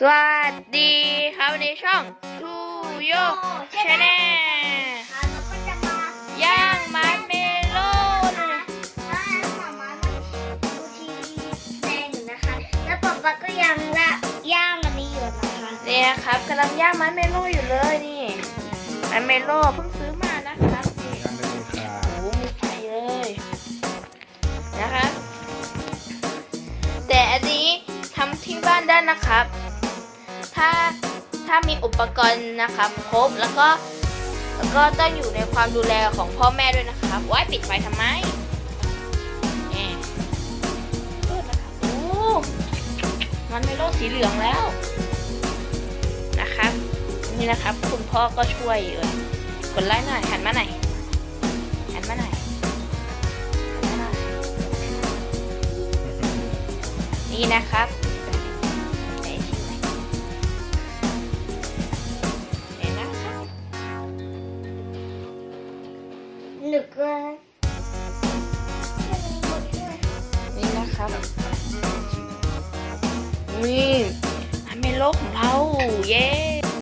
สวัสดีครับวันนี้ช่องทูโยชาแนลค่ะเราก็จะมาย่างมันเมโลนแล้วหมามาดูทีวีแดงอยู่นะคะแล้วป๊าป๊าก็ยังละย่างอันนี้อยู่นะคะนี่นะครับกำลังย่างมันเมโลอยู่เลยนี่มันเมโลเพิ่งซื้อมานะครับนี่ยังไม่ได้ค่ะโอ้โหมีไฟเลยนะครับแต่อันนี้ทำที่บ้านได้นะครับ ถ้าถ้ามีอุปกรณ์นะครับครบแล้วก็แล้วก็ต้องอยู่ในความดูแลของพ่อแม่ด้วยนะครับว้ายปิดไฟทำไมแหมเปิดนะครับโอ้มันไม่โลกสีเหลืองแล้วนะครับ นี่นะครับ คุณพ่อก็ช่วยเลยกดไลค์หน่อยหันมาหน่อยหันมาหน่อยหันมาหน่อยนี่นะครับ หนึกว่านี่นะครับนี่อันเมโลของเรา เย้